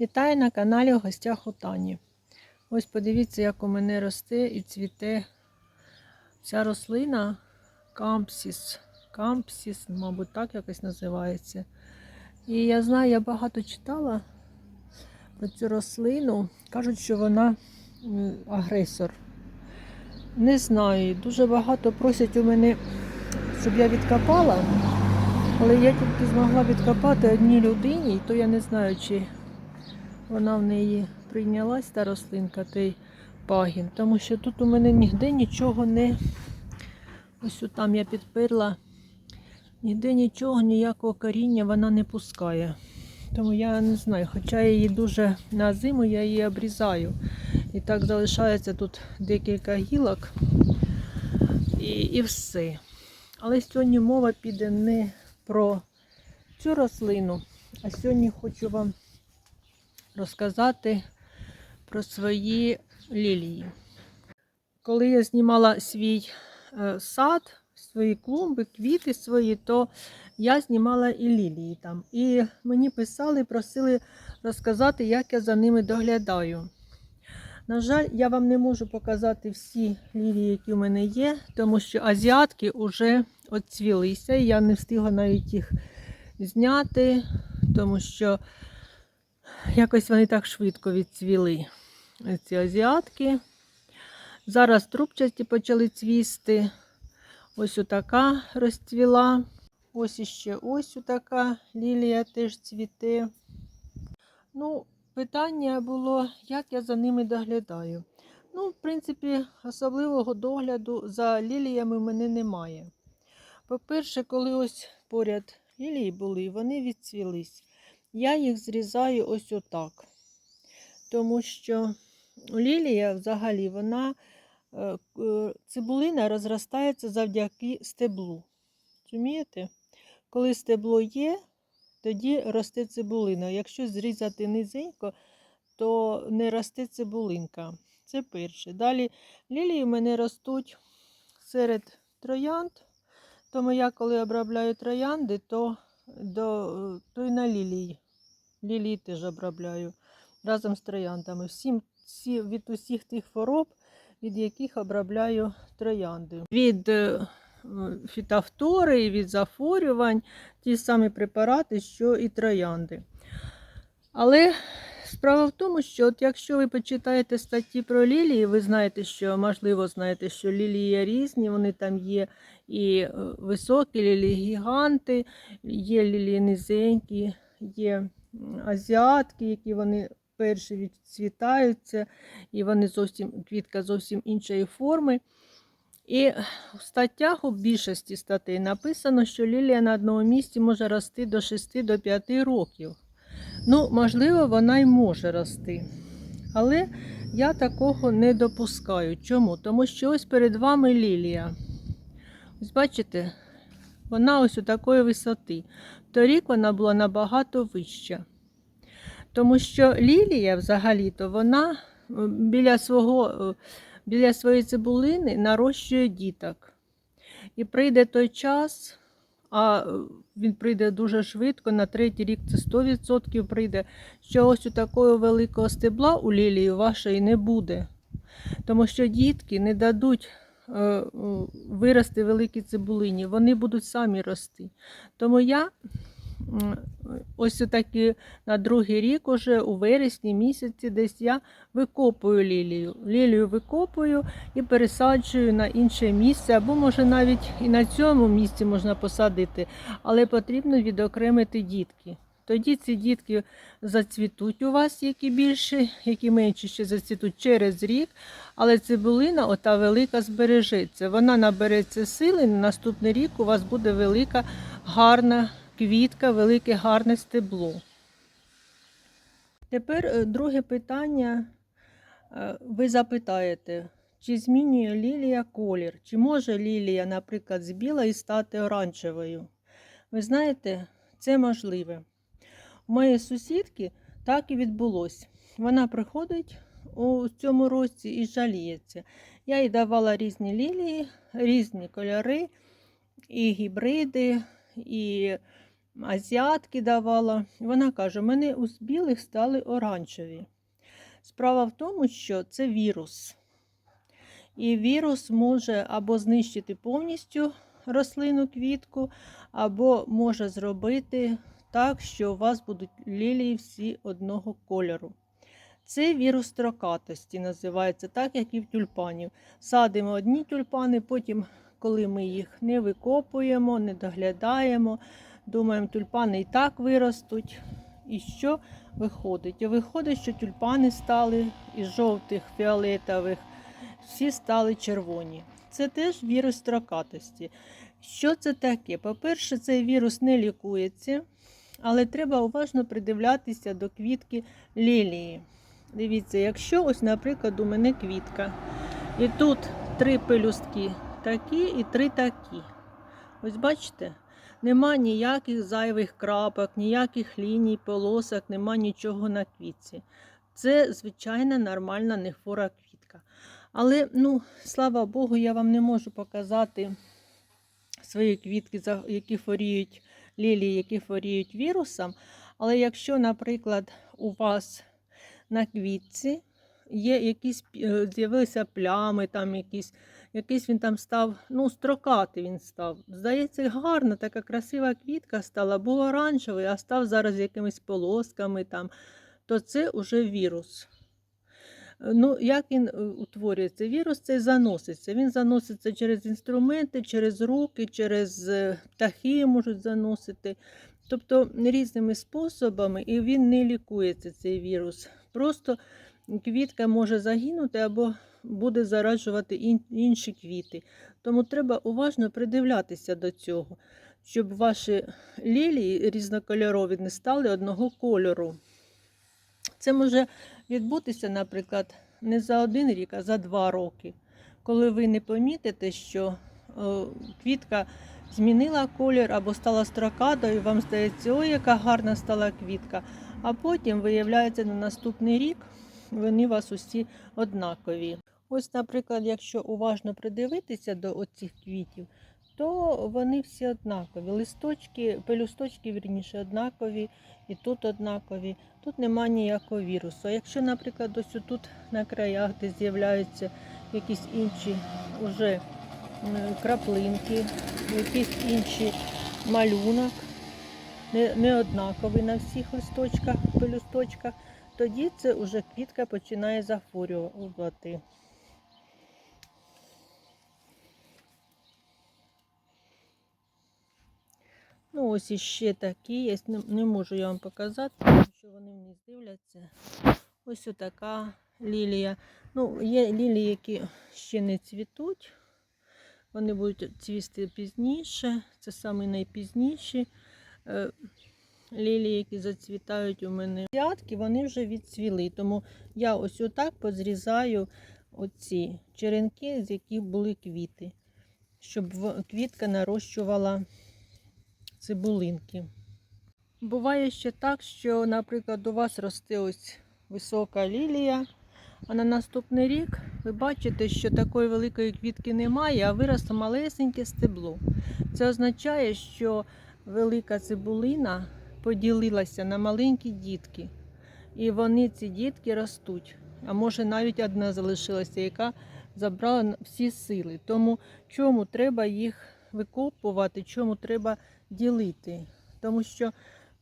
Вітаю на каналі в гостях у Тані. Ось подивіться, як у мене росте і цвіте ця рослина кампсіс. Кампсіс, мабуть, так якось називається. І я знаю, я багато читала про цю рослину. Кажуть, що вона агресор. Не знаю, дуже багато просять у мене, щоб я відкопала. Але я тільки змогла відкопати одній людині, і то я не знаю, чи вона в неї прийнялась та рослинка, той пагін. Тому що тут у мене ніде нічого не. Ось там я підперла, ніде нічого, ніякого коріння вона не пускає. Тому я не знаю, хоча я її дуже на зиму я її обрізаю. І так залишається тут декілька гілок і, і все. Але сьогодні мова піде не про цю рослину, а сьогодні хочу вам розказати про свої лілії. Коли я знімала свій е, сад, свої клумби, квіти свої, то я знімала і лілії там. І мені писали, просили розказати, як я за ними доглядаю. На жаль, я вам не можу показати всі лілії, які в мене є, тому що азіатки вже оцвілися, і я не встигла навіть їх зняти, тому що якось вони так швидко відцвіли, ці азіатки. Зараз трубчасті почали цвісти. Ось отака розцвіла. Ось іще ось така лілія теж цвіте. Ну, питання було, як я за ними доглядаю. Ну, в принципі, особливого догляду за ліліями в мене немає. По-перше, коли ось поряд лілії були, вони відцвілись. Я їх зрізаю ось отак. Тому що лілія взагалі вона е, е, цибулина розростається завдяки стеблу. Розумієте? Коли стебло є, тоді росте цибулина. Якщо зрізати низенько, то не росте цибулинка. Це перше. Далі лілії в мене ростуть серед троянд. Тому я, коли обробляю троянди, то, до, то й на лілії. Лілії теж обробляю разом з трояндами. Всім, всі, від усіх тих хвороб, від яких обробляю троянди. Від е, фітофтори, від захворювань, ті самі препарати, що і троянди. Але справа в тому, що от якщо ви почитаєте статті про лілії, ви знаєте, що, можливо, знаєте, що лілії є різні, вони там є і е, високі лілії гіганти, є лілії низенькі, є азіатки, які вони перші відцвітаються, і вони зовсім квітка зовсім іншої форми. І в статтях у більшості статей написано, що лілія на одному місці може рости до 6-5 років. Ну, можливо, вона й може рости. Але я такого не допускаю. Чому? Тому що ось перед вами лілія. Ось бачите, вона ось у такої висоти. Торік вона була набагато вища. Тому що лілія взагалі-то вона е, біля свого. е, біля своєї цибулини нарощує діток. І прийде той час, а е, він прийде дуже швидко, на третій рік це 100% прийде, що ось у такого великого стебла у лілії вашої не буде. Тому що дітки не дадуть вирости великій цибулині, вони будуть самі рости. Тому я ось таки на другий рік, уже у вересні місяці, десь я викопую лілію. Лілію викопую і пересаджую на інше місце, або може навіть і на цьому місці можна посадити, але потрібно відокремити дітки. Тоді ці дітки зацвітуть у вас, які більше, які менше ще зацвітуть через рік, але цибулина, ота велика, збережеться. Вона набереться сили, на наступний рік у вас буде велика, гарна квітка, велике гарне стебло. Тепер е, друге питання. Е, Ви запитаєте, чи змінює лілія колір? Чи може лілія, наприклад, з білої стати оранжевою? Ви знаєте, це можливе. У моєї сусідки так і відбулося. Вона приходить у цьому році і жаліється. Я їй давала різні лілії, різні кольори, і гібриди, і азіатки давала. Вона каже: у мене з білих стали оранжеві. Справа в тому, що це вірус. І вірус може або знищити повністю рослину квітку, або може зробити так, що у вас будуть лілії всі одного кольору. Це вірус строкатості називається, так як і в тюльпанів. Садимо одні тюльпани, потім, коли ми їх не викопуємо, не доглядаємо, думаємо, тюльпани і так виростуть. І що виходить? Виходить, що тюльпани стали із жовтих, фіолетових, всі стали червоні. Це теж вірус строкатості. Що це таке? По-перше, цей вірус не лікується, але треба уважно придивлятися до квітки лілії. Дивіться, якщо ось, наприклад, у мене квітка, і тут три пелюстки такі і три такі. Ось бачите, нема ніяких зайвих крапок, ніяких ліній, полосок, нема нічого на квітці. Це звичайна нормальна нехвора квітка. Але, ну, слава Богу, я вам не можу показати свої квітки, які хворіють лілії, які хворіють вірусом. Але якщо, наприклад, у вас на квітці є якісь е, з'явилися плями, там якісь, якийсь він там став, ну, строкатий він став. Здається, гарна, така красива квітка стала, був оранжевий, а став зараз якимись полосками, там, то це вже вірус. Е, Ну, як він е, утворюється? Вірус цей заноситься. Він заноситься через інструменти, через руки, через е, птахи можуть заносити. Тобто різними способами, і він не лікується, цей вірус. Просто квітка може загинути або буде зараджувати ін- інші квіти. Тому треба уважно придивлятися до цього, щоб ваші лілії різнокольорові не стали одного кольору. Це може відбутися, наприклад, не за один рік, а за два роки, коли ви не помітите, що е, квітка змінила колір або стала строкатою, і вам здається, ой, яка гарна стала квітка. А потім виявляється на наступний рік вони у вас усі однакові. Ось, наприклад, якщо уважно придивитися до оцих квітів, то вони всі однакові. Листочки, пелюсточки, вірніше, однакові, і тут однакові. Тут немає ніякого вірусу. Якщо, наприклад, ось тут на краях, де з'являються якісь інші уже краплинки, якийсь інший малюнок, не, не однаковий на всіх листочках, пелюсточках, тоді це вже квітка починає захворювати. Ну, ось іще такі. Я не, не можу я вам показати, тому що вони мені здивляться. Ось така лілія. Ну, є лілії, які ще не цвітуть. Вони будуть цвісти пізніше. Це саме найпізніші е, лілії, які зацвітають у мене. Цятки вони вже відцвіли. Тому я ось отак позрізаю оці черенки, з яких були квіти, щоб квітка нарощувала цибулинки. Буває ще так, що, наприклад, у вас росте ось висока лілія, а на наступний рік ви бачите, що такої великої квітки немає, а виросло малесеньке стебло. Це означає, що велика цибулина поділилася на маленькі дітки. І вони, ці дітки, ростуть. А може навіть одна залишилася, яка забрала всі сили. Тому чому треба їх викопувати, чому треба ділити. Тому що,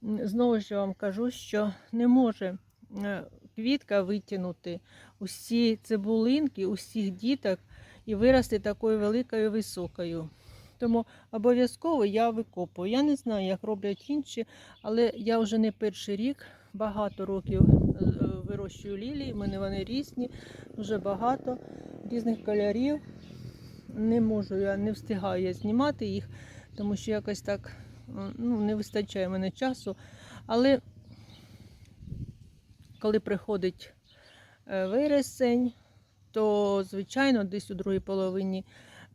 знову ж вам кажу, що не може е, квітка витягнути усі цибулинки, усіх діток і вирости такою великою високою. Тому обов'язково я викопую. Я не знаю, як роблять інші, але я вже не перший рік, багато років е, вирощую лілії. У мене вони різні, дуже багато різних кольорів. Не можу, я не встигаю я знімати їх, тому що якось так ну, не вистачає мене часу. Але коли приходить е, вересень, то, звичайно, десь у другій половині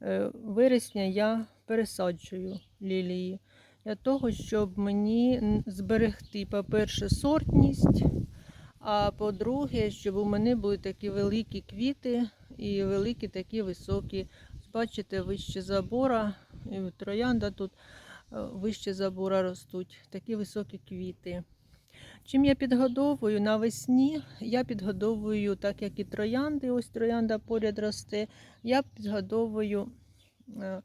е, вересня я пересаджую лілії для того, щоб мені зберегти, по-перше, сортність, а по-друге, щоб у мене були такі великі квіти і великі такі високі. Бачите, вище забора, і троянда тут вище забора ростуть, такі високі квіти. Чим я підгодовую навесні, я підгодовую, так як і троянди, ось троянда поряд росте, я підгодовую е,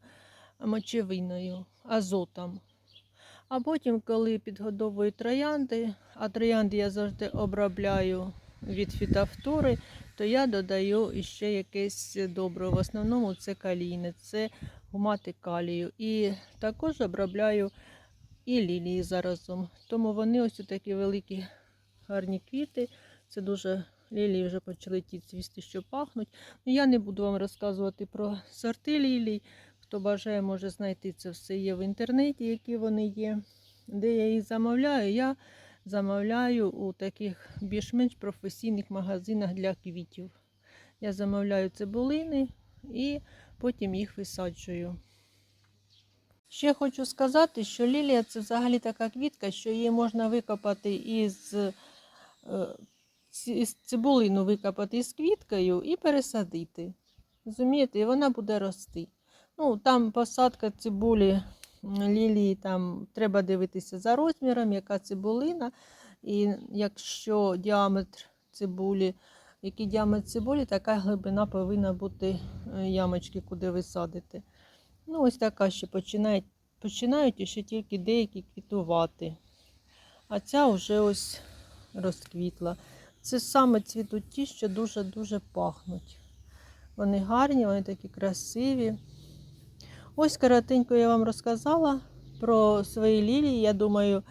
мочевиною, азотом. А потім, коли підгодовую троянди, а троянди я завжди обробляю від фітофтори, то я додаю ще якесь добриво. В основному це калійне, це гумати калію. І також обробляю і лілії заразом. Тому вони ось такі великі гарні квіти. Це дуже лілії вже почали ті цвісти, що пахнуть. Ну, я не буду вам розказувати про сорти лілій. Хто бажає, може знайти це все є в інтернеті, які вони є. Де я їх замовляю? Я замовляю у таких більш-менш професійних магазинах для квітів. Я замовляю цибулини і потім їх висаджую. Ще хочу сказати, що лілія це взагалі така квітка, що її можна викопати із, е, із цибулину викопати із квіткою і пересадити. Розумієте, і вона буде рости. Ну, там посадка цибулі лілії, там треба дивитися за розміром, яка цибулина. І якщо діаметр цибулі, який діаметр цибулі, така глибина повинна бути е, ямочки, куди ви садите. Ну, ось така ще починають, починають ще тільки деякі квітувати. А ця вже ось розквітла. Це саме цвітуть ті, що дуже-дуже пахнуть. Вони гарні, вони такі красиві. Ось коротенько я вам розказала про свої лілії. Я думаю,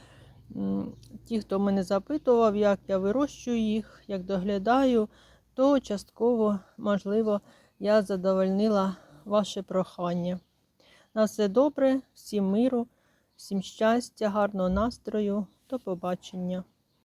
ті, хто мене запитував, як я вирощую їх, як доглядаю, то частково, можливо, я задовольнила ваше прохання. На все добре, всім миру, всім щастя, гарного настрою. До побачення.